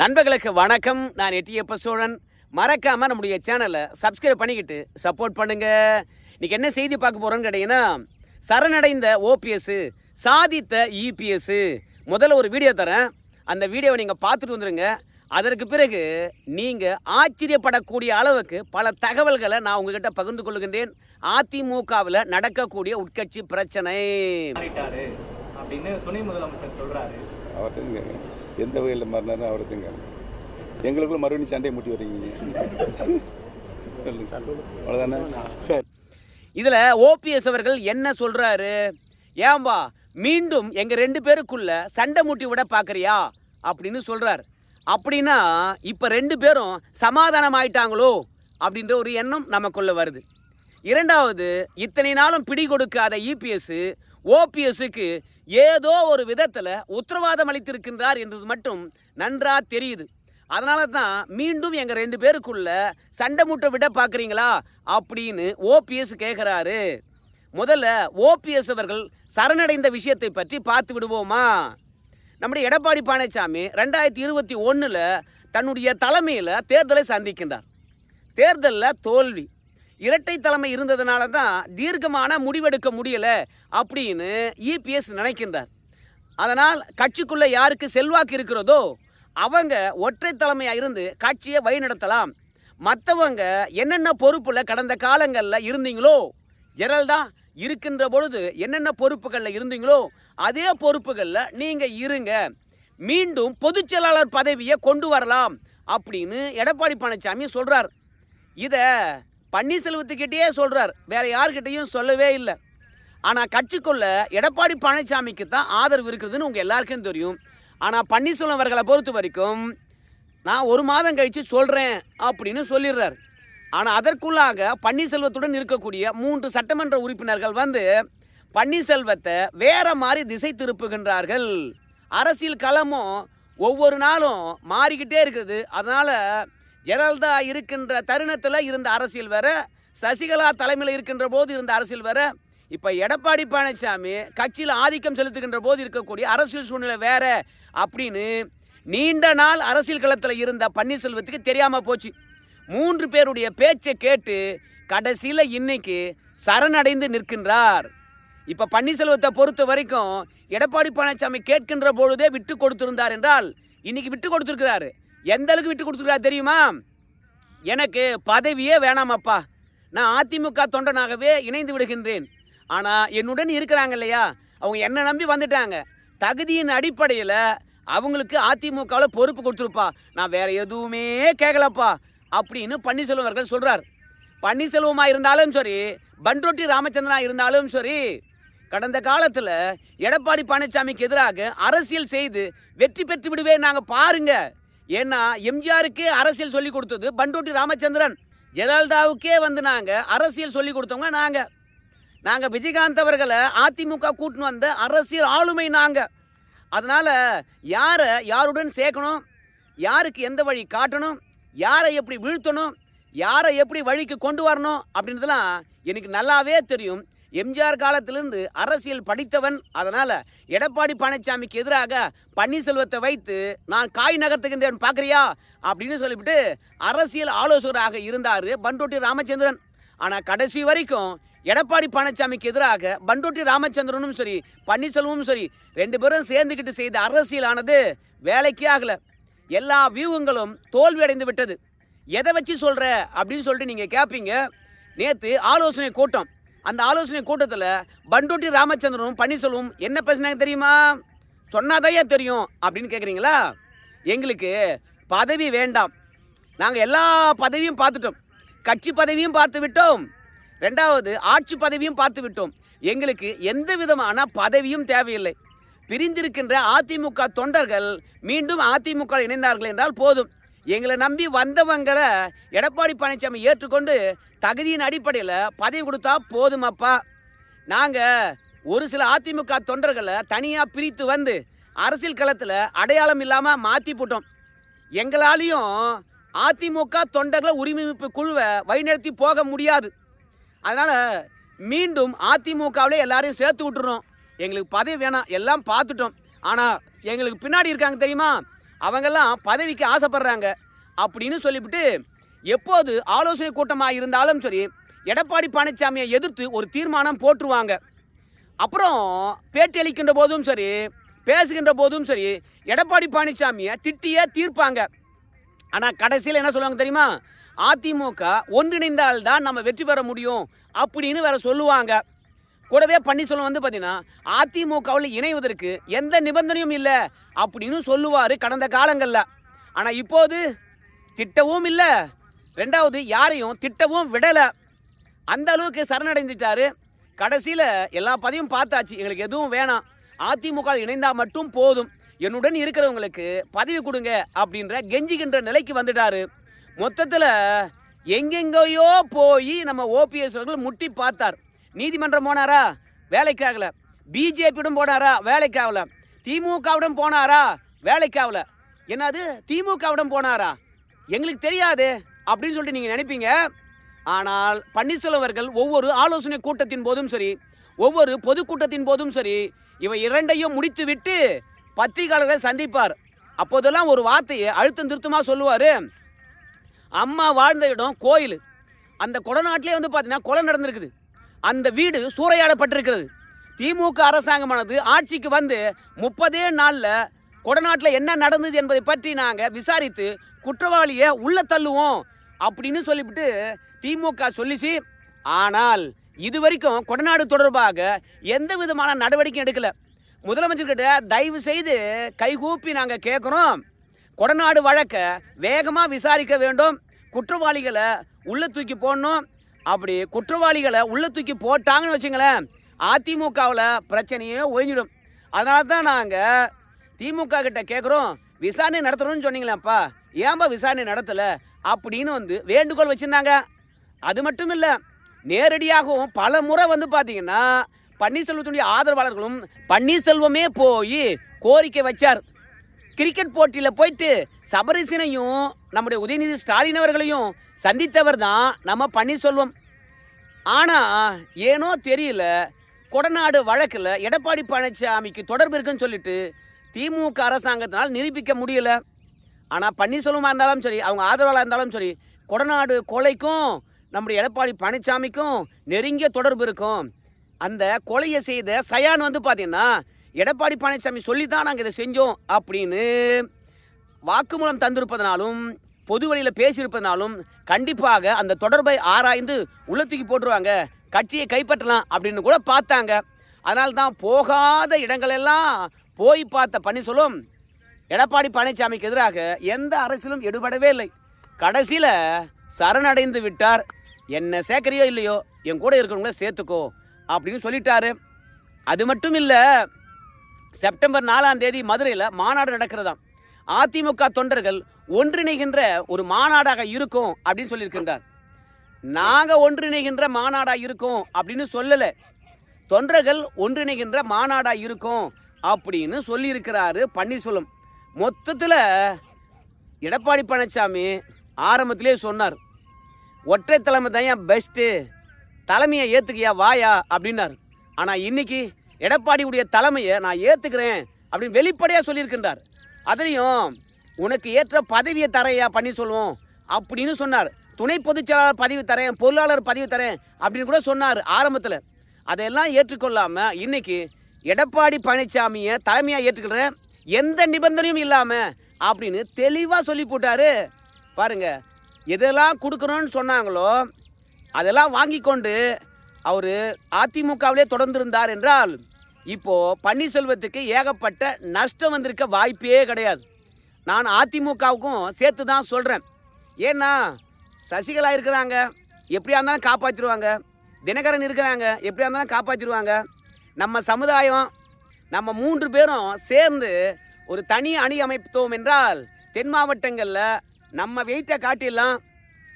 நண்பர்களுக்கு வணக்கம். நான் எட்டியப்ப சோழன். மறக்காம நம்முடைய சேனலை சப்ஸ்கிரைப் பண்ணிக்கிட்டு சப்போர்ட் பண்ணுங்க. இன்னைக்கு என்ன செய்தி பார்க்க போறோம்னு கேட்டீங்கன்னா சரணடைந்த ஓபிஎஸ் சாதித்த இபிஎஸ் முதல்ல ஒரு வீடியோ தரேன். அந்த வீடியோவை நீங்கள் பார்த்துட்டு வந்துருங்க. அதற்கு பிறகு நீங்கள் ஆச்சரியப்படக்கூடிய அளவுக்கு பல தகவல்களை நான் உங்ககிட்ட பகிர்ந்து கொள்கின்றேன். அதிமுகவில் நடக்கக்கூடிய உட்கட்சி பிரச்சனை. அப்படின்னு துணை முதலமைச்சர் கேட்குறேன் எந்த வகையில் மாறினாரு அவர்கிட்ட கேட்குறேன் எங்களுக்குள்ள மறுபடியும் சண்டையை முட்டி வரீங்க சொல்லுங்க. அவ்வளோதானே சரி. இதில் ஓபிஎஸ் அவர்கள் என்ன சொல்றாரு? ஏம்பா மீண்டும் எங்க ரெண்டு பேருக்குள்ள சண்டை மூட்டி விட பார்க்குறியா அப்படின்னு சொல்கிறார் அப்படின்னா இப்போ ரெண்டு பேரும் சமாதானம் ஆயிட்டாங்களோ அப்படின்ற ஒரு எண்ணம் நமக்குள்ள வருது. இரண்டாவது இத்தனை நாளும் பிடி கொடுக்காத இபிஎஸ் ஓபிஎஸ்க்கு ஏதோ ஒரு விதத்தில் உத்தரவாதம் அளித்திருக்கின்றார் என்றது மட்டும் நன்றாக தெரியுது. அதனால தான் மீண்டும் எங்கள் ரெண்டு பேருக்குள்ள சண்டை மூட்டை விட பார்க்குறீங்களா அப்படின்னு ஓபிஎஸ் கேட்குறாரு முதல்ல ஓபிஎஸ் அவர்கள் சரணடைந்த விஷயத்தை பற்றி பார்த்து விடுவோமா? நம்முடைய எடப்பாடி பழனிசாமி ரெண்டாயிரத்தி இருபத்தி ஒன்றில் தன்னுடைய தலைமையில் தேர்தலை சந்திக்கின்றார். தேர்தலில் தோல்வி. இரட்டை தலைமை இருந்ததுனால தான் தீர்க்கமான முடிவெடுக்க முடியலை அப்படின்னு இபிஎஸ் நினைக்கின்றார். அதனால் கட்சிக்குள்ளே யாருக்கு செல்வாக்கு இருக்கிறதோ அவங்க ஒற்றை தலைமையாக இருந்து கட்சியை வழிநடத்தலாம். மற்றவங்க என்னென்ன பொறுப்பில் கடந்த காலங்களில் இருந்தீங்களோ ஜெரல்தா இருக்கின்ற பொழுது என்னென்ன பொறுப்புகளில் இருந்தீங்களோ அதே பொறுப்புகளில் நீங்கள் இருங்க. மீண்டும் பொதுச் செயலாளர் பதவியை கொண்டு வரலாம் அப்படின்னு எடப்பாடி பழனிசாமி சொல்கிறார் இதை பன்னீர்செல்வத்துக்கிட்டேயே சொல்கிறார் வேறு யார்கிட்டையும் சொல்லவே இல்லை. ஆனால் கட்சிக்குள்ள எடப்பாடி பழனிசாமிக்கு தான் ஆதரவு இருக்குதுன்னு உங்கள் எல்லாருக்கும் தெரியும். ஆனால் பன்னீர்செல்வம் அவர்களை பொறுத்த வரைக்கும் நான் ஒரு மாதம் கழித்து சொல்கிறேன் அப்படின்னு சொல்லிடுறார். ஆனால் அதற்குள்ளாக பன்னீர்செல்வத்துடன் இருக்கக்கூடிய மூன்று சட்டமன்ற உறுப்பினர்கள் வந்து பன்னீர்செல்வத்தை வேற மாதிரி திசை திருப்புகின்றார்கள். அரசியல் களமும் ஒவ்வொரு நாளும் மாறிக்கிட்டே இருக்குது. அதனால் ஜெயலலிதா இருக்கின்ற தருணத்தில் இருந்த அரசியல் வேற சசிகலா தலைமையில் இருக்கின்ற போது இருந்த அரசியல் வேற. இப்போ எடப்பாடி பழனிசாமி கட்சியில் ஆதிக்கம் செலுத்துகின்ற போது இருக்கக்கூடிய அரசியல் சூழ்நிலை வேற அப்படின்னு நீண்ட நாள் அரசியல் களத்தில் இருந்த பன்னீர்செல்வத்துக்கு தெரியாமல் போச்சு. மூன்று பேருடைய பேச்சை கேட்டு கடைசியில் இன்னைக்கு சரணடைந்து நிற்கின்றார். இப்போ பன்னீர்செல்வத்தை பொறுத்த வரைக்கும் எடப்பாடி பழனிசாமி கேட்கின்ற பொழுதே விட்டு கொடுத்திருந்தார் என்றால் இன்னைக்கு விட்டு கொடுத்துருக்கிறாரு. எந்த அளவுக்கு விட்டு கொடுத்துருக்காரு தெரியுமா? எனக்கு பதவியே வேணாமப்பா. நான் அதிமுக தொண்டனாகவே இணைந்து விடுகின்றேன். ஆனால் என்னுடன் இருக்கிறாங்க இல்லையா? அவங்க என்ன நம்பி வந்துட்டாங்க. தகுதியின் அடிப்படையில் அவங்களுக்கு அதிமுகவில் பொறுப்பு கொடுத்துருப்பா. நான் வேற எதுவுமே கேட்கலப்பா அப்படின்னு பன்னீர்செல்வம் அவர்கள் சொல்கிறார் பன்னீர்செல்வமாக இருந்தாலும் சரி பண்ருட்டி ராமச்சந்திரனா இருந்தாலும் சரி கடந்த காலத்தில் எடப்பாடி பழனிசாமிக்கு எதிராக அரசியல் செய்து வெற்றி பெற்று விடுவேன் நாங்கள் பாருங்கள் ஏன்னா எம்ஜிஆருக்கே அரசியல் சொல்லி கொடுத்தது பண்டூட்டி ராமச்சந்திரன். ஜெயலலிதாவுக்கே வந்து நாங்கள் அரசியல் சொல்லி கொடுத்தவங்க நாங்கள் நாங்கள் விஜயகாந்த் அவர்களை அதிமுக கூட்டின்னு வந்த அரசியல் ஆளுமை நாங்கள் அதனால் யாரை யாருடன் சேர்க்கணும்? யாருக்கு எந்த வழி காட்டணும்? யாரை எப்படி வீழ்த்தணும்? யாரை எப்படி வழிக்கு கொண்டு வரணும்? அப்படின்றதுலாம் எனக்கு நல்லாவே தெரியும். எம்ஜிஆர் காலத்திலிருந்து அரசியல் படித்தவன். அதனால் எடப்பாடி பழனிசாமிக்கு எதிராக பன்னீர்செல்வத்தை வைத்து நான் காய் நகர்த்துகின்றேன் பார்க்குறியா? அப்படின்னு சொல்லிவிட்டு அரசியல் ஆலோசகராக இருந்தார் பண்டோட்டி ராமச்சந்திரன். ஆனால் கடைசி வரைக்கும் எடப்பாடி பழனிசாமிக்கு எதிராக பண்டோட்டி ராமச்சந்திரனும் சரி பன்னீர்செல்வமும் சரி ரெண்டு பேரும் சேர்ந்துக்கிட்டு செய்த அரசியலானது வேலைக்கே ஆகலை. எல்லா வியூகங்களும் தோல்வி அடைந்து விட்டது. எதை வச்சு சொல்கிற அப்படின்னு சொல்லிட்டு நீங்கள் கேட்பீங்க நேற்று ஆலோசனை கூட்டம். அந்த ஆலோசனை கூட்டத்தில் பண்டூட்டி ராமச்சந்திரனும் பன்னீர்செல்வம் என்ன பேசினாங்க தெரியுமா? சொன்னாதையா தெரியும் அப்படின்னு கேட்குறீங்களா எங்களுக்கு பதவி வேண்டாம். நாங்கள் எல்லா பதவியும் பார்த்துட்டோம். கட்சி பதவியும் பார்த்து விட்டோம். ரெண்டாவது ஆட்சி பதவியும் பார்த்து விட்டோம். எங்களுக்கு எந்த விதமான பதவியும் தேவையில்லை. பிரிந்திருக்கின்ற அதிமுக தொண்டர்கள் மீண்டும் அதிமுக இணைந்தார்கள் என்றால் போதும். எங்களை நம்பி வந்தவங்களை எடப்பாடி பழனிசாமி ஏற்றுக்கொண்டு தகுதியின் அடிப்படையில் பதவி கொடுத்தா போதுமாப்பா. நாங்கள் ஒரு சில அதிமுக தொண்டர்களை தனியாக பிரித்து வந்து அரசியல் களத்தில் அடையாளம் இல்லாமல் மாற்றி போட்டோம். எங்களாலையும் அதிமுக தொண்டர்களை உரிமைப்பு குழுவை வழிநடத்தி போக முடியாது. அதனால் மீண்டும் அதிமுகவிலே எல்லாரையும் சேர்த்து விட்டுறோம். எங்களுக்கு பதவி வேணாம் எல்லாம் பார்த்துட்டோம். ஆனால் எங்களுக்கு பின்னாடி இருக்காங்க தெரியுமா? அவங்கெல்லாம் பதவிக்கு ஆசைப்படுறாங்க அப்படின்னு சொல்லிவிட்டு எப்போது ஆலோசனை கூட்டமாக இருந்தாலும் சரி எடப்பாடி பழனிசாமியை எதிர்த்து ஒரு தீர்மானம் போட்டுருவாங்க அப்புறம் பேட்டி அளிக்கின்ற போதும் சரி பேசுகின்ற போதும் சரி எடப்பாடி பழனிசாமியை திட்டியே தீர்ப்பாங்க. ஆனால் கடைசியில் என்ன சொல்லுவாங்க தெரியுமா? அதிமுக ஒன்றிணைந்தால் தான் நம்ம வெற்றி பெற முடியும் அப்படின்னு வேற சொல்லுவாங்க. கூடவே பன்னீர்செல்வம் வந்து பார்த்தீங்கன்னா அதிமுகவில் இணைவதற்கு எந்த நிபந்தனையும் இல்லை அப்படின்னு சொல்லுவார் கடந்த காலங்களில். ஆனால் இப்போது திட்டவும் இல்லை. ரெண்டாவது யாரையும் திட்டவும் விடலை. அந்த அளவுக்கு சரணடைந்துட்டாரு. கடைசியில் எல்லா பதவியும் பார்த்தாச்சு. எங்களுக்கு எதுவும் வேணாம். அதிமுக இணைந்தால் மட்டும் போதும். என்னுடன் இருக்கிறவங்களுக்கு பதவி கொடுங்க அப்படின்ற கெஞ்சிக்கின்ற நிலைக்கு வந்துட்டார். மொத்தத்தில் எங்கெங்கேயோ போய் நம்ம ஓபிஎஸ் அவர்கள் முட்டி பார்த்தார். நீதிமன்றம் போனாரா? வேலைக்காகல. பிஜேபியிடம் போனாரா? வேலைக்கு ஆகல திமுகவிடம் போனாரா? வேலைக்கு ஆகல என்னது? திமுகவிடம் போனாரா? எங்களுக்கு தெரியாது அப்படின்னு சொல்லிட்டு நீங்கள் நினைப்பீங்க. ஆனால் பன்னீர்செல்வம் அவர்கள் ஒவ்வொரு ஆலோசனை கூட்டத்தின் போதும் சரி ஒவ்வொரு பொதுக்கூட்டத்தின் போதும் சரி இவை இரண்டையும் முடித்துவிட்டு பத்திரிகையாளர்களை சந்திப்பார். அப்போதெல்லாம் ஒரு வார்த்தையை அழுத்தம் திருத்தமாக சொல்லுவார். அம்மா வாழ்ந்த இடம் கோயில். அந்த கொடநாட்டிலே வந்து பார்த்தீங்கன்னா கொலை நடந்திருக்குது. அந்த வீடு சூறையாடப்பட்டிருக்கிறது. திமுக அரசாங்கமானது ஆட்சிக்கு வந்து முப்பதே நாளில் கொடநாட்டில் என்ன நடந்தது என்பதை பற்றி நாங்கள் விசாரித்து குற்றவாளியை உள்ள தள்ளுவோம் அப்படின்னு சொல்லிவிட்டு திமுக சொல்லிச்சு. ஆனால் இது வரைக்கும் கொடநாடு தொடர்பாக எந்த விதமான நடவடிக்கையும் எடுக்கலை. முதலமைச்சர்கிட்ட தயவு செய்து கைகூப்பி நாங்கள் கேட்குறோம் கொடநாடு வழக்கை வேகமாக விசாரிக்க வேண்டும். குற்றவாளிகளை உள்ளே தூக்கி போடணும். அப்படி குற்றவாளிகளை உள்ளே தூக்கி போட்டாங்கன்னு வச்சுங்களேன் அதிமுகவில் பிரச்சனையே ஒழிஞ்சிடும். அதனால தான் நாங்கள் திமுக கிட்ட கேட்குறோம் விசாரணை நடத்தணும்னு சொன்னீங்களேப்பா ஏன்பா விசாரணை நடத்தலை? அப்படின்னு வந்து வேண்டுகோள் வச்சுருந்தாங்க. அது மட்டும் இல்லை நேரடியாகவும் பல முறை வந்து பார்த்தீங்கன்னா பன்னீர்செல்வத்துடைய ஆதரவாளர்களும் பன்னீர்செல்வமே போய் கோரிக்கை வச்சார். கிரிக்கெட் போட்டியில் போயிட்டு சபரிசனையும் நம்முடைய உதயநிதி ஸ்டாலின் அவர்களையும் சந்தித்தவர் தான் நம்ம பன்னீர்செல்வம். ஆனால் ஏனோ தெரியல கொடநாடு வழக்கில் எடப்பாடி பழனிசாமிக்கு தொடர்பு இருக்குன்னு சொல்லிட்டு திமுக அரசாங்கத்தினால் நிரூபிக்க முடியல. ஆனால் பன்னீர்செல்வமாக இருந்தாலும் சரி அவங்க ஆதரவாளர் இருந்தாலும் சரி கொடநாடு கொலைக்கும் நம்முடைய எடப்பாடி பழனிசாமிக்கும் நெருங்கிய தொடர்பு இருக்கும். அந்த கொலையை செய்த சயான் வந்து பார்த்தீங்கன்னா எடப்பாடி பழனிசாமி சொல்லி தான் நாங்கள் இதை செஞ்சோம் அப்படின்னு வாக்குமூலம் தந்திருப்பதனாலும் பொது வழியில் பேசியிருப்பதனாலும் கண்டிப்பாக அந்த தொடர்பை ஆராய்ந்து உள்ள தூக்கி போட்டுருவாங்க. கட்சியை கைப்பற்றலாம் அப்படின்னு கூட பார்த்தாங்க. அதனால தான் போகாத இடங்களெல்லாம் போய் பார்த்த பன்னீர்செல்வம் எடப்பாடி பழனிசாமிக்கு எதிராக எந்த அரசியலும் எடுபடவே இல்லை. கடைசியில் சரணடைந்து விட்டார். என்ன சேர்க்கறியோ இல்லையோ என் கூட இருக்கிறவங்கள சேர்த்துக்கோ அப்படின்னு சொல்லிட்டாரு. அது மட்டும் இல்லை செப்டம்பர் நாலாம் தேதி மதுரையில் மாநாடு நடக்கிறதாம். அதிமுக தொண்டர்கள் ஒன்றிணைகின்ற ஒரு மாநாடாக இருக்கும் அப்படின்னு சொல்லியிருக்கின்றார். நாங்கள் ஒன்றிணைகின்ற மாநாடாக இருக்கும் அப்படின்னு சொல்லலை. தொண்டர்கள் ஒன்றிணைகின்ற மாநாடாக இருக்கும் அப்படின்னு சொல்லியிருக்கிறாரு பன்னீர்செல்வம். மொத்தத்தில் எடப்பாடி பழனிசாமி ஆரம்பத்திலே சொன்னார். ஒற்றை தலைமை தான் என் பெஸ்ட்டு தலைமையை ஏற்றுக்கியா வாயா அப்படின்னார். ஆனால் இன்றைக்கி எடப்பாடியுடைய தலைமையை நான் ஏற்றுக்கிறேன் அப்படின்னு வெளிப்படையாக சொல்லியிருக்கின்றார். அதுலேயும் உனக்கு ஏற்ற பதவியை தரையா பண்ணி சொல்லுவோம் அப்படின்னு சொன்னார். துணை பொதுச்செயலாளர் பதவி தரேன் பொருளாளர் பதவி தரேன் அப்படின்னு கூட சொன்னார் ஆரம்பத்தில். அதையெல்லாம் ஏற்றுக்கொள்ளாமல் இன்னைக்கு எடப்பாடி பழனிசாமியை தலைமையாக ஏற்றுக்கிறேன் எந்த நிபந்தனையும் இல்லாமல் அப்படின்னு தெளிவாக சொல்லி போட்டாரு. பாருங்கள் எதெல்லாம் கொடுக்கணும்னு சொன்னாங்களோ அதெல்லாம் வாங்கி கொண்டு அவர் அதிமுகவிலே தொடர்ந்திருந்தார் என்றால் இப்போ பன்னீர்செல்வத்துக்கு ஏகப்பட்ட நஷ்டம் வந்திருக்க வாய்ப்பே கிடையாது. நான் அதிமுகவுக்கும் சேர்த்து தான் சொல்கிறேன் ஏன்னா சசிகலா இருக்கிறாங்க எப்படியா இருந்தாலும் காப்பாற்றிடுவாங்க தினகரன் இருக்கிறாங்க எப்படியா இருந்தாலும் காப்பாற்றிடுவாங்க நம்ம சமுதாயம் நம்ம மூன்று பேரும் சேர்ந்து ஒரு தனி அணி அமைத்தோம் என்றால் தென் மாவட்டங்களில் நம்ம வெயிட்டை காட்டிடலாம்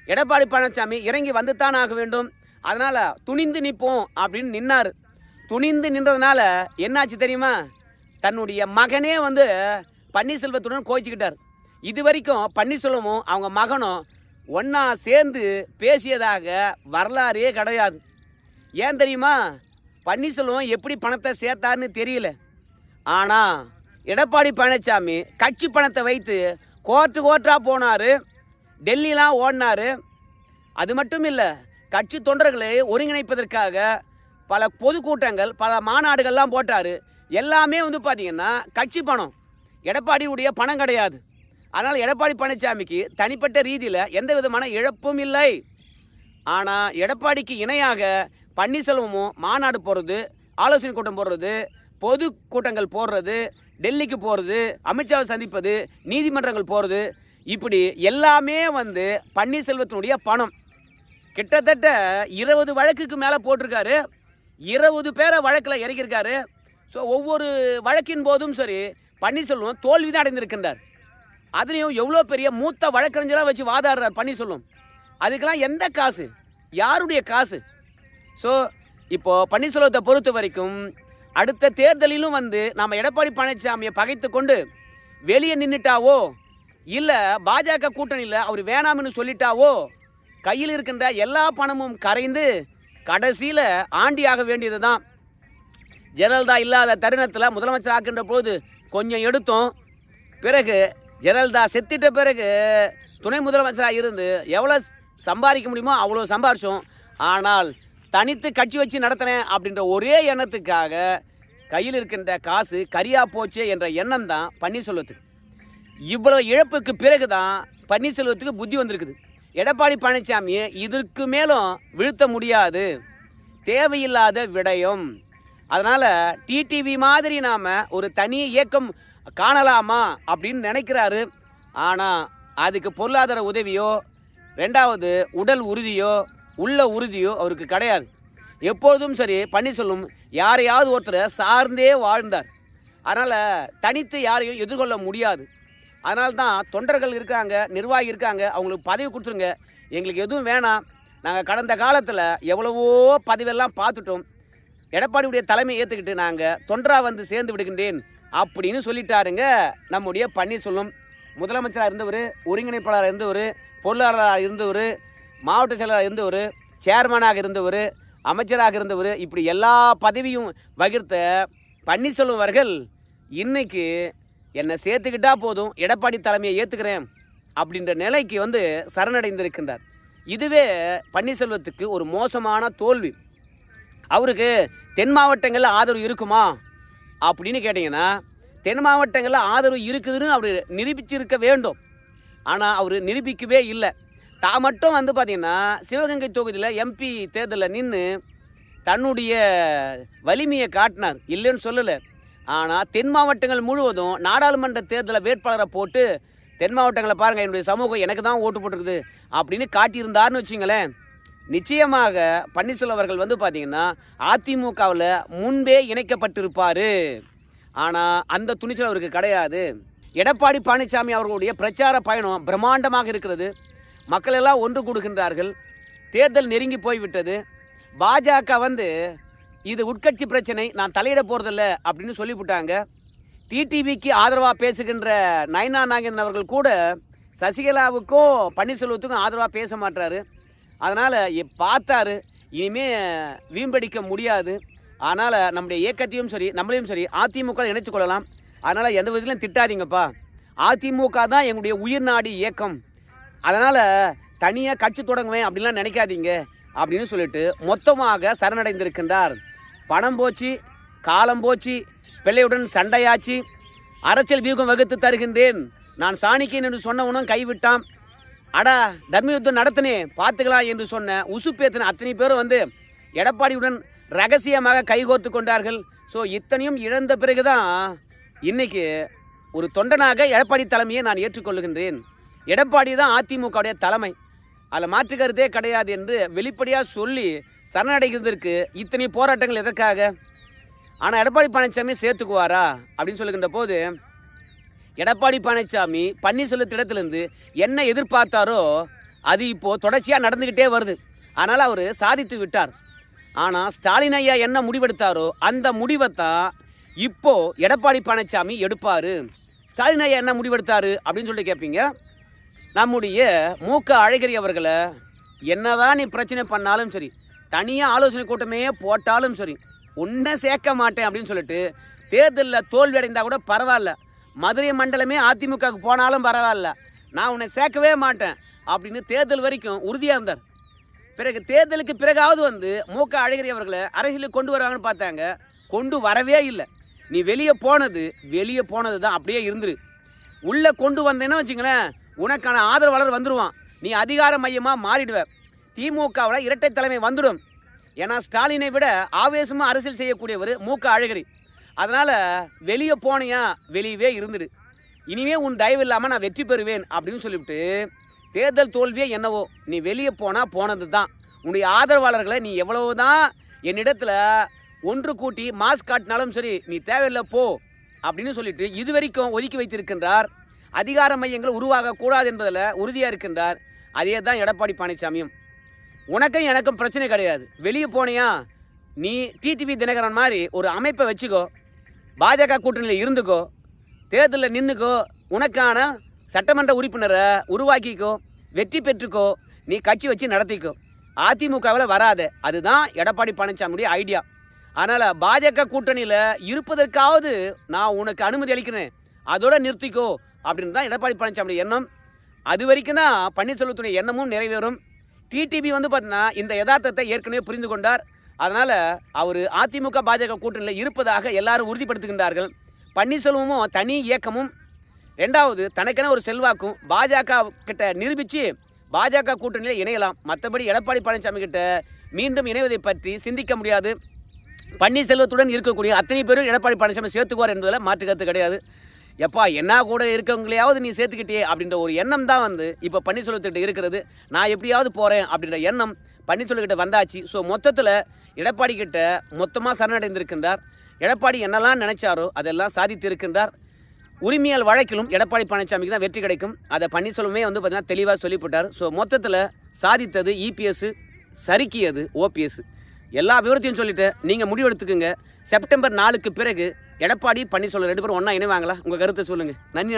எடப்பாடி பழனிசாமி இறங்கி வந்துத்தான் ஆக வேண்டும். அதனால் துணிந்து நிற்போம் அப்படின்னு நின்னார். துணிந்து நின்றதுனால என்னாச்சு தெரியுமா? தன்னுடைய மகனே வந்து பன்னீர்செல்வத்துடன் கோச்சிக்கிட்டார் இது வரைக்கும் பன்னீர்செல்வமும் அவங்க மகனும் ஒன்றா சேர்ந்து பேசியதாக வரலாறே கிடையாது. ஏன் தெரியுமா? பன்னீர்செல்வம் எப்படி பணத்தை சேர்த்தாருன்னு தெரியல. ஆனால் எடப்பாடி பழனிசாமி கட்சி பணத்தை வைத்து கோர்ட்டு கோர்ட்டாக போனார். டெல்லிலாம் ஓடினார். அது மட்டும் இல்லை கட்சி தொண்டர்களை ஒருங்கிணைப்பதற்காக பல பொதுக்கூட்டங்கள் பல மாநாடுகள்லாம் போட்டார். எல்லாமே வந்து பார்த்திங்கன்னா கட்சி பணம். எடப்பாடியுடைய பணம் கிடையாது. அதனால் எடப்பாடி பழனிசாமிக்கு தனிப்பட்ட ரீதியில் எந்த விதமான இழப்பும் இல்லை. ஆனால் எடப்பாடிக்கு இணையாக பன்னீர்செல்வமும் மாநாடு போடுறது ஆலோசனை கூட்டம் போடுறது பொது கூட்டங்கள் போடுறது டெல்லிக்கு போகிறது அமித்ஷாவை சந்திப்பது நீதிமன்றங்கள் போகிறது இப்படி எல்லாமே வந்து பன்னீர்செல்வத்தினுடைய பணம். கிட்டத்தட்ட இருபது வழக்குக்கு மேலே போட்டிருக்காரு. இருபது பேரை வழக்கில் இறக்கியிருக்காரு. ஸோ ஒவ்வொரு வழக்கின் போதும் சரி பன்னீர்செல்வம் தோல்வி தான் அடைந்திருக்கின்றார். அதுலேயும் எவ்வளோ பெரிய மூத்த வழக்கறிஞராக வச்சு வாதாடுறார் பன்னீர்செல்வம். அதுக்கெல்லாம் எந்த காசு? யாருடைய காசு? ஸோ இப்போது பன்னீர்செல்வத்தை பொறுத்த வரைக்கும் அடுத்த தேர்தலிலும் வந்து நம்ம எடப்பாடி பழனிசாமியை பகைத்து கொண்டு வெளியே நின்றுட்டாவோ இல்லை பாஜக கூட்டணியில் அவர் வேணாம்னு சொல்லிட்டாவோ? கையில் இருக்கின்ற எல்லா பணமும் கரைந்து கடைசியில் ஆண்டியாக வேண்டியது தான் ஜெயலலிதா இல்லாத தருணத்தில் முதலமைச்சர் ஆக்கின்ற போது கொஞ்சம் எடுத்தோம். பிறகு ஜெயலலிதா செத்திட்ட பிறகு துணை முதலமைச்சராக இருந்து எவ்வளோ சம்பாதிக்க முடியுமோ அவ்வளோ சம்பாரிச்சோம். ஆனால் தனித்து கட்சி வச்சு நடத்தினேன் அப்படின்ற ஒரே எண்ணத்துக்காக கையில் இருக்கின்ற காசு கரியா போச்சே என்ற எண்ணம் தான் பன்னீர்செல்வத்துக்கு. இவ்வளோ இழப்புக்கு பிறகு தான் பன்னீர்செல்வத்துக்கு புத்தி வந்திருக்குது. எடப்பாடி பழனிசாமியை இதற்கு மேலும் வீழ்த்த முடியாது. தேவையில்லாத விடயம். அதனால் டிடிவி மாதிரி நாம் ஒரு தனி இயக்கம் காணலாமா அப்படின்னு நினைக்கிறாரு. ஆனால் அதுக்கு பொருளாதார உதவியோ ரெண்டாவது உடல் உறுதியோ உள்ள உறுதியோ அவருக்கு கிடையாது. எப்பொழுதும் சரி பன்னீர்செல்வம் யாரையாவது ஒருத்தரை சார்ந்தே வாழ்ந்தார். அதனால் தனித்து யாரையும் எதிர்கொள்ள முடியாது. அதனால தான் தொண்டர்கள் இருக்காங்க நிர்வாகி இருக்காங்க அவங்களுக்கு பதவி கொடுத்துருங்க. எங்களுக்கு எதுவும் வேணாம். நாங்கள் கடந்த காலத்தில் எவ்வளவோ பதவியெல்லாம் பார்த்துட்டோம். எடப்பாடியுடைய தலைமை ஏற்றுக்கிட்டு நாங்கள் தொண்டராக வந்து சேர்ந்து விடுகின்றேன் அப்படின்னு சொல்லிட்டாருங்க நம்முடைய பன்னீர்செல்வம். முதலமைச்சராக இருந்தவர் ஒருங்கிணைப்பாளராக இருந்தவர் பொருளாளராக இருந்தவர் மாவட்ட செயலராக இருந்தவர் சேர்மனாக இருந்தவர் அமைச்சராக இருந்தவர் இப்படி எல்லா பதவியும் வகிர்த்த பன்னீர்செல்வம் அவர்கள் இன்றைக்கு என்னை சேர்த்துக்கிட்டா போதும் எடப்பாடி தலைமையை ஏற்றுக்கிறேன் அப்படின்ற நிலைக்கு வந்து சரணடைந்திருக்கின்றார். இதுவே பன்னீர்செல்வத்துக்கு ஒரு மோசமான தோல்வி. அவருக்கு தென் மாவட்டங்களில் ஆதரவு இருக்குமா அப்படின்னு கேட்டிங்கன்னா தென் மாவட்டங்களில் ஆதரவு இருக்குதுன்னு அவர் நிரூபிச்சிருக்க வேண்டும். ஆனால் அவர் நிரூபிக்கவே இல்லை. தான் மட்டும் வந்து பார்த்திங்கன்னா சிவகங்கை தொகுதியில் எம்பி தேர்தலில் நின்று தன்னுடைய வலிமையை காட்டினார். இல்லைன்னு சொல்லலை. ஆனால் தென் மாவட்டங்கள் முழுவதும் நாடாளுமன்ற தேர்தலில் வேட்பாளரை போட்டு தென் மாவட்டங்களை பாருங்கள் என்னுடைய சமூகம் எனக்கு தான் ஓட்டு போட்டிருக்குது அப்படின்னு காட்டியிருந்தாருன்னு வச்சுங்களேன். நிச்சயமாக பன்னீர்செல்வம் அவர்கள் வந்து பார்த்தீங்கன்னா அதிமுகவில் முன்பே இணைக்கப்பட்டிருப்பார். ஆனால் அந்த துணிச்சல் அவருக்கு கிடையாது. எடப்பாடி பழனிசாமி அவர்களுடைய பிரச்சார பயணம் பிரம்மாண்டமாக இருக்கிறது. மக்கள் எல்லாம் ஒன்று கூடுகின்றார்கள். தேர்தல் நெருங்கி போய்விட்டது. பாஜக வந்து இது உட்கட்சி பிரச்சனை நான் தலையிட போகிறதில்ல அப்படின்னு சொல்லிவிட்டாங்க. டிடிவிக்கு ஆதரவாக பேசுகின்ற நயனா நாகேந்திரன் அவர்கள் கூட சசிகலாவுக்கும் பன்னீர்செல்வத்துக்கும் ஆதரவாக பேச மாட்டாரு. அதனால் பார்த்தாரு. இனிமே வீம்படிக்க முடியாது. அதனால் நம்முடைய இயக்கத்தையும் சரி நம்மளையும் சரி அதிமுக இணைச்சு கொள்ளலாம். அதனால் எந்த விதத்திலும் திட்டாதீங்கப்பா. அதிமுக தான் எங்களுடைய உயிர் நாடி இயக்கம். அதனால் தனியாக கட்சி தொடங்குவேன் அப்படின்லாம் நினைக்காதீங்க அப்படின்னு சொல்லிட்டு மொத்தமாக சரணடைந்திருக்கின்றார் பணம் போச்சு காலம் போச்சு பிள்ளையுடன் சண்டையாச்சு அரசியல் வியூகம் வகுத்து தருகின்றேன். நான் சாணிக்கேன் என்று சொன்னவனும் கைவிட்டான் அடா தர்ம யுத்தம் நடத்தினே பார்த்துக்கலாம் என்று சொன்ன உசுப்பேத்தின அத்தனை பேரும் வந்து எடப்பாடியுடன் ரகசியமாக கைகோர்த்து கொண்டார்கள். ஸோ இத்தனையும் இழந்த பிறகுதான் இன்னைக்கு ஒரு தொண்டனாக எடப்பாடி தலைமையை நான் ஏற்றுக்கொள்கின்றேன் எடப்பாடி தான் அதிமுகவுடைய தலைமை. அதில் மாற்று கருத்தே கிடையாது என்று வெளிப்படையாக சொல்லி சரணடைகிறதற்கு இத்தனை போராட்டங்கள் எதற்காக? ஆனால் எடப்பாடி பழனிசாமி சேர்த்துக்குவாரா? அப்படின்னு சொல்லுகின்ற போது எடப்பாடி பழனிசாமி பன்னீர்செல்வத்திடத்திலிருந்து என்ன எதிர்பார்த்தாரோ அது இப்போது தொடர்ச்சியாக நடந்துக்கிட்டே வருது. அதனால் அவர் சாதித்து விட்டார். ஆனால் ஸ்டாலின் ஐயா என்ன முடிவெடுத்தாரோ அந்த முடிவை தான் இப்போது எடப்பாடி பழனிசாமி எடுப்பார். ஸ்டாலின் ஐயா என்ன முடிவெடுத்தாரு அப்படின்னு சொல்லி கேட்பீங்க நம்முடைய மூக்க அழகிரி அவர்களை என்னதான் நீ பிரச்சனை பண்ணாலும் சரி தனியாக ஆலோசனை கூட்டமே போட்டாலும் சரி உன்னை சேர்க்க மாட்டேன் அப்படின்னு சொல்லிட்டு தேர்தலில் தோல்வி அடைந்தால் கூட பரவாயில்ல. மதுரை மண்டலமே அதிமுகவுக்கு போனாலும் பரவாயில்ல. நான் உன்னை சேர்க்கவே மாட்டேன் அப்படின்னு தேர்தல் வரைக்கும் உறுதியாக இருந்தார். பிறகு தேர்தலுக்கு பிறகாவது வந்து மூக்க அழகிரி அவர்களை அரசியலுக்கு கொண்டு வருவாங்கன்னு பார்த்தாங்க. கொண்டு வரவே இல்லை. நீ வெளியே போனது வெளியே போனது தான் அப்படியே இருந்துரு. உள்ளே கொண்டு வந்தேன்னா வச்சுங்களேன் உனக்கான ஆதரவாளர் வந்துடுவான் நீ அதிகார மையமாக மாறிடுவேன் திமுகவில் இரட்டை தலைமை வந்துடும். ஏன்னா ஸ்டாலினை விட ஆவேசமாக அரசியல் செய்யக்கூடியவர் மூக்க அழகிரி. அதனால் வெளியே போனியா வெளியவே இருந்துடு. இனிமே உன் தயவு இல்லாமல் நான் வெற்றி பெறுவேன் அப்படின்னு சொல்லிவிட்டு தேர்தல் தோல்வியே என்னவோ நீ வெளியே போனால் போனது தான் உன்னுடைய ஆதரவாளர்களை நீ எவ்வளவு தான் என்னிடத்தில் ஒன்று கூட்டி மாஸ்க் காட்டினாலும் சரி நீ தேவையில்லை போ அப்படின்னு சொல்லிட்டு இதுவரைக்கும் ஒதுக்கி வைத்திருக்கின்றார். அதிகார மையங்கள் உருவாகக்கூடாது என்பதில் உறுதியாக இருக்கின்றார். அதே தான் எடப்பாடி பழனிசாமியும். உனக்கும் எனக்கும் பிரச்சனை கிடையாது. வெளியே போனியா? நீ டிடிவி தினகரன் மாதிரி ஒரு அமைப்பை வச்சுக்கோ. பாஜக கூட்டணியில் இருந்துக்கோ. தேர்தலில் நின்றுக்கோ உனக்கான சட்டமன்ற உறுப்பினரை உருவாக்கிக்கோ. வெற்றி பெற்றுக்கோ. நீ கட்சி வச்சு நடத்திக்கோ. அதிமுகவில் வராத. அதுதான் எடப்பாடி பழனிசாமியுடைய ஐடியா அதனால் பாஜக கூட்டணியில் இருப்பதற்காவது நான் உனக்கு அனுமதி அளிக்கிறேன். அதோட நிறுத்திக்கோ. அப்படின்னு தான் எடப்பாடி பழனிசாமியுடைய எண்ணம். அது வரைக்கும் தான் பன்னீர்செல்வத்துடைய எண்ணமும் நிறைவேறும். டிடிபி வந்து பார்த்தீங்கன்னா இந்த யதார்த்தத்தை ஏற்கனவே புரிந்து கொண்டார். அதனால் அவர் அதிமுக பாஜக கூட்டணியில் இருப்பதாக எல்லாரும் உறுதிப்படுத்துகின்றார்கள். பன்னீர்செல்வமும் தனி இயக்கமும். ரெண்டாவது தனக்கென ஒரு செல்வாக்கும் பாஜக கிட்ட நிரூபித்து பாஜக கூட்டணியில் இணையலாம். மற்றபடி எடப்பாடி பழனிசாமி கிட்ட மீண்டும் இணைவதை பற்றி சிந்திக்க முடியாது. பன்னீர்செல்வத்துடன் இருக்கக்கூடிய அத்தனை பேரும் எடப்பாடி பழனிசாமி சேர்த்துக்குவார் என்பதில் மாற்று கருத்து கிடையாது. எப்பா என்ன கூட இருக்கவங்களையாவது நீ சேர்த்துக்கிட்டே அப்படின்ற ஒரு எண்ணம் தான் வந்து இப்போ பன்னீர்செல்வத்திட்ட இருக்கிறது. நான் எப்படியாவது போகிறேன் அப்படின்ற எண்ணம் பன்னீர்செல்வக்கிட்ட வந்தாச்சு. ஸோ மொத்தத்தில் எடப்பாடி கிட்ட மொத்தமாக சரணடைந்திருக்கின்றார். எடப்பாடி என்னெல்லாம் நினைச்சாரோ அதெல்லாம் சாதித்து இருக்கின்றார் உரிமையால் வழக்கிலும் எடப்பாடி பழனிசாமிக்கு தான் வெற்றி கிடைக்கும். அதை பன்னீர்செல்வமே வந்து பார்த்திங்கன்னா தெளிவாக சொல்லிவிட்டார். ஸோ மொத்தத்தில் சாதித்தது இபிஎஸ் சறுக்கியது ஓபிஎஸ் எல்லா விவரத்தையும் சொல்லிட்டு நீங்கள் முடிவெடுத்துக்குங்க. செப்டம்பர் நாலுக்கு பிறகு எடப்பாடி பன்னீர்செல்வம் ரெண்டு பேரும் ஒன்றா இணைவாங்களா? உங்கள் கருத்தை சொல்லுங்கள் நன்றி